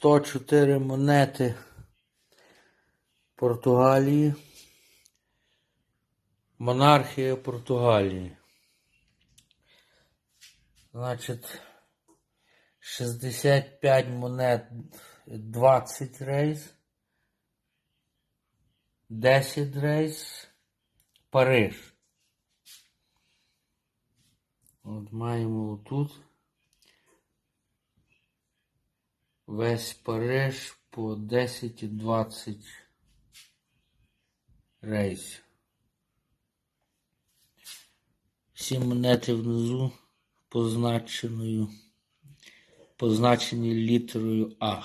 104 монети Португалії. Монархія Португалії. Значить, 65 монет 20 рейс. 10 рейс. Париж. От маємо отут. Весь Париж по 10 і 20 рейсів. Всі монети внизу позначеною, позначені літерою А.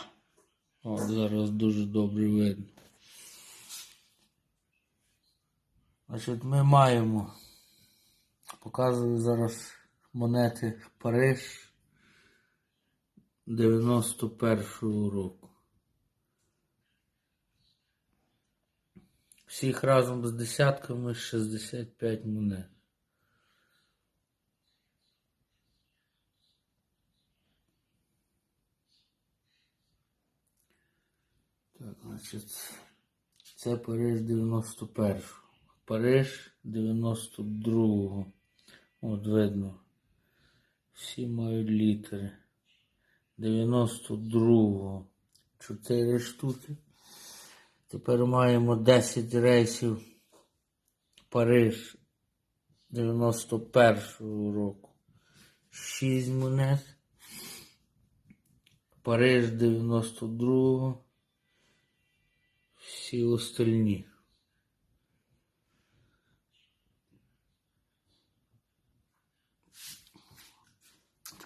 О, зараз дуже добре видно. Значить, ми маємо, показую зараз монети Париж 91-го року. Всіх разом з десятками 65 монет. Так, значить, це Париж 91. Париж 92. От видно. Всі мають літери. 92. 4 штуки. Тепер маємо 10 рейсів Париж 91-го року. 6 монет. Париж 92. Всі остальні.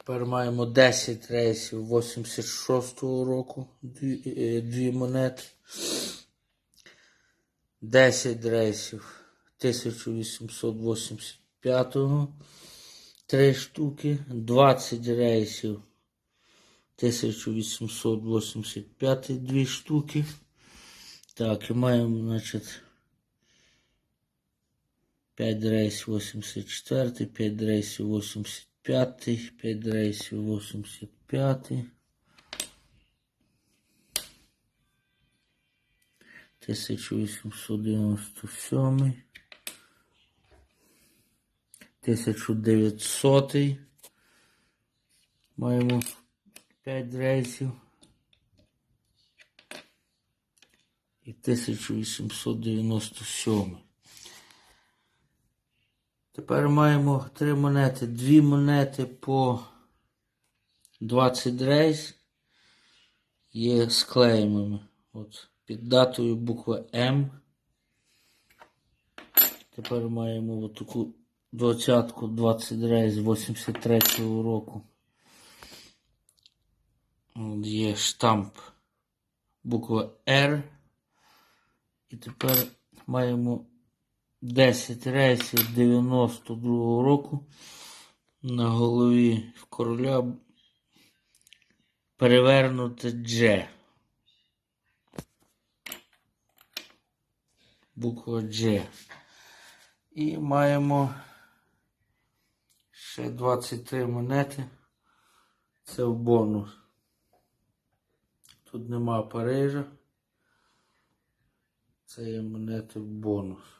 Тепер маємо 10 рейсів 86-го року, дві, е, дві монети. 10 рейсів 1885-го, 3 штуки, 20 рейсів 1885 2 штуки. Так, і маємо, значить, 5 рейсів 84, 5 рейсів 85, 5 рейсів 85. 1897, 1900, маємо 5 рейсів і 1897. Тепер маємо три монети. Дві монети по 20 рейс є з клеймами. От під датою буква М. Тепер маємо отаку двадцятку 20 рейс 83-го року. От є штамп буква Р. І тепер маємо 10 рейсів 92-го року. На голові в короля перевернуте Дж. Буква Дж. І маємо ще 23 монети. Це в бонус. Тут нема Парижа. Це є монети в бонус.